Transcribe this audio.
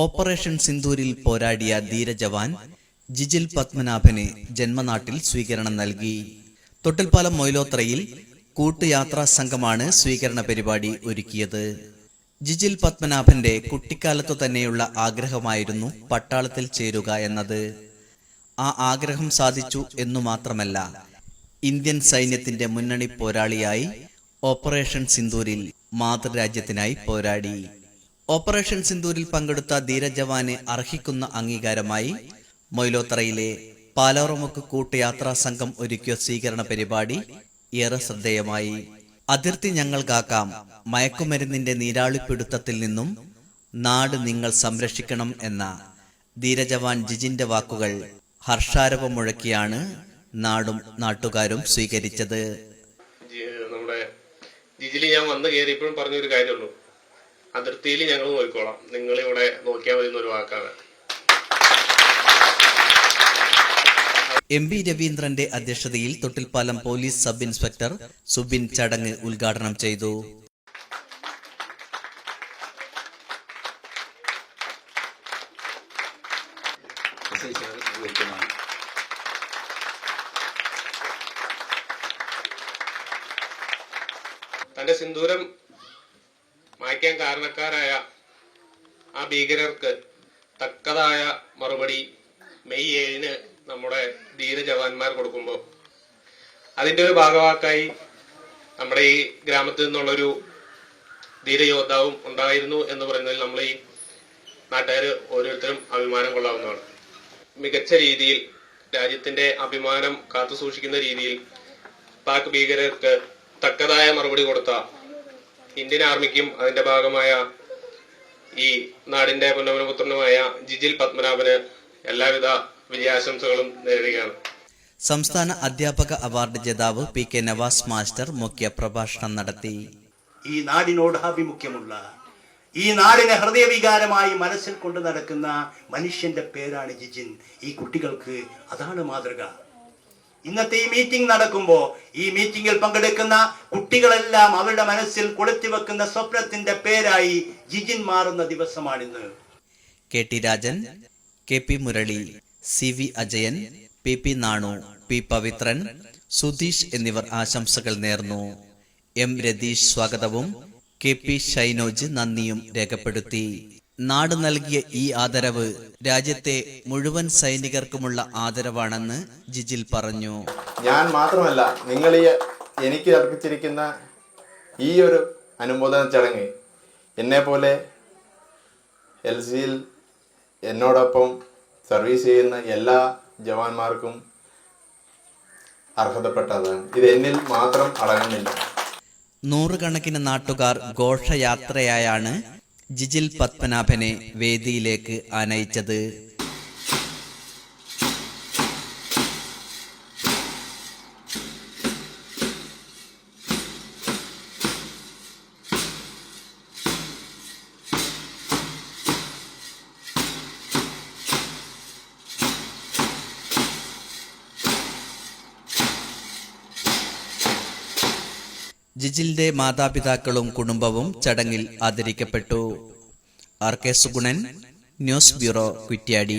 Operation സിന്ദൂരിൽ പോരാടിയ ധീരജവാൻ ജിജിൽ പത്മനാഭന് ജന്മനാട്ടിൽ സ്വീകരണം നൽകി. തൊട്ടിൽപ്പാലം മൊയിലോത്രയിൽ കൂട്ടുയാത്രാ സംഘമാണ് സ്വീകരണ പരിപാടി ഒരുക്കിയത്. ജിജിൽ പത്മനാഭന്റെ കുട്ടിക്കാലത്തു തന്നെയുള്ള ആഗ്രഹമായിരുന്നു പട്ടാളത്തിൽ ചേരുക എന്നത്. ആ ആഗ്രഹം സാധിച്ചു എന്നു മാത്രമല്ല ഇന്ത്യൻ സൈന്യത്തിന്റെ മുന്നണി പോരാളിയായി ഓപ്പറേഷൻ സിന്ദൂരിൽ മാതൃരാജ്യത്തിനായി പോരാടി. ഓപ്പറേഷൻ സിന്ദൂരിൽ പങ്കെടുത്ത ധീരജവാന് അർഹിക്കുന്ന അംഗീകാരമായി മൊയ്ലോത്തറയിലെ പാലോറമുക്ക് കൂട്ടയാത്രാ സംഘം ഒരുക്കിയ സ്വീകരണ പരിപാടി ഏറെ ശ്രദ്ധേയമായി. അതിർത്തി ഞങ്ങൾ കാക്കാം. മയക്കുമരുന്നിന്റെ നീരാളിപ്പിടുത്തത്തിൽ നിന്നും നാട് നിങ്ങൾ സംരക്ഷിക്കണം എന്ന ധീരജവാൻ ജിജിന്റെ വാക്കുകൾ ഹർഷാരവം മുഴക്കിയാണ് നാടും നാട്ടുകാരും സ്വീകരിച്ചത്. നമ്മുടെ ജിജിലി ഞാൻ വന്ന് കയറിയപ്പോഴും പറഞ്ഞൊരു കാര്യമുള്ളൂ. അതിർത്തിയിൽ ഞങ്ങൾ നോക്കിക്കോളാം നിങ്ങൾ ഇവിടെ നോക്കിയാൽ മതി എന്നൊരു വാക്കാണ്. എം വി രവീന്ദ്രന്റെ അധ്യക്ഷതയിൽ Thottilpalam police sub inspector Subin ചടങ്ങ് ഉദ്ഘാടനം ചെയ്തു. തന്റെ സിന്ദൂരം മായ്ക്കാൻ കാരണക്കാരായ ആ ഭീകരർക്ക് തക്കതായ മറുപടി മെയ് ഏഴിന് നമ്മുടെ ധീര ജവാന്മാർ കൊടുക്കുമ്പോൾ അതിന്റെ ഒരു ഭാഗവാക്കായി നമ്മുടെ ഈ ഗ്രാമത്തിൽ നിന്നുള്ളൊരു ധീരയോദ്ധാവും ഉണ്ടായിരുന്നു എന്ന് പറയുന്നതിൽ നമ്മൾ ഈ നാട്ടുകാർ ഓരോരുത്തരും അഭിമാനം കൊള്ളാവുന്നതാണ്. മികച്ച രീതിയിൽ രാജ്യത്തിന്റെ അഭിമാനം കാത്തുസൂക്ഷിക്കുന്ന രീതിയിൽ പാക് ഭീകരർക്ക് തക്കതായ മറുപടി കൊടുത്ത ഇന്ത്യൻ ആർമിക്കും അതിന്റെ ഭാഗമായ ഈ നാടിന്റെ പുന്നമനപുത്രനുമായ ജിജിൽ പത്മനാഭന് എല്ലാവിധ വിജയാശംസകളും നേരുകയാണ്. സംസ്ഥാന അധ്യാപക അവാർഡ് ജേതാവ് പി കെ നവാസ് മാസ്റ്റർ മുഖ്യ പ്രഭാഷണം നടത്തി. ഈ നാടിനോട് ആഭിമുഖ്യമുള്ള ഈ നാടിനെ ഹൃദയവികാരമായി മനസ്സിൽ കൊണ്ട് നടക്കുന്ന മനുഷ്യന്റെ പേരാണ് ജിജിൻ. ഈ കുട്ടികൾക്ക് അതാണ് മാതൃക. ഇന്നത്തെ ഈ മീറ്റിംഗ് നടക്കുമ്പോൾ ഈ മീറ്റിംഗിൽ പങ്കെടുക്കുന്ന കുട്ടികളെല്ലാം അവരുടെ മനസ്സിൽ കൊളുത്തി വെക്കുന്ന സ്വപ്നത്തിന്റെ പേരായി ജിജിൻ മാറുന്ന ദിവസമാണിന്ന്. K T Rajan K P Murali C V Ajayan P P Nanu P Pavithran Sudheesh എന്നിവർ ആശംസകൾ നേർന്നു. എം രതീഷ് സ്വാഗതവും കെ പി ഷൈനോജ് നന്ദിയും രേഖപ്പെടുത്തി. നാട് നൽകിയ ഈ ആദരവ് രാജ്യത്തെ മുഴുവൻ സൈനികർക്കുമുള്ള ആദരവാണെന്ന് ജിജിൽ പറഞ്ഞു. ഞാൻ മാത്രമല്ല നിങ്ങൾ ഈ എനിക്ക് അർപ്പിച്ചിരിക്കുന്ന ഈ ഒരു അനുമോദന ചടങ്ങ് എന്നെ പോലെ എൽ സിയിൽ എന്നോടൊപ്പം സർവീസ് ചെയ്യുന്ന എല്ലാ ജവാന്മാർക്കും അർഹതപ്പെട്ടതാണ്. ഇത് എന്നിൽ മാത്രം അടങ്ങുന്നില്ല. നൂറുകണക്കിന് നാട്ടുകാർ ഘോഷയാത്രയായാണ് ജിജിൽ പത്മനാഭനെ വേദിയിലേക്ക് ആനയിച്ചത് ജിജിലിന്റെ മാതാപിതാക്കളും കുടുംബവും ചടങ്ങിൽ ആദരിക്കപ്പെട്ടു. R K Sugunan news bureau Kuttiadi.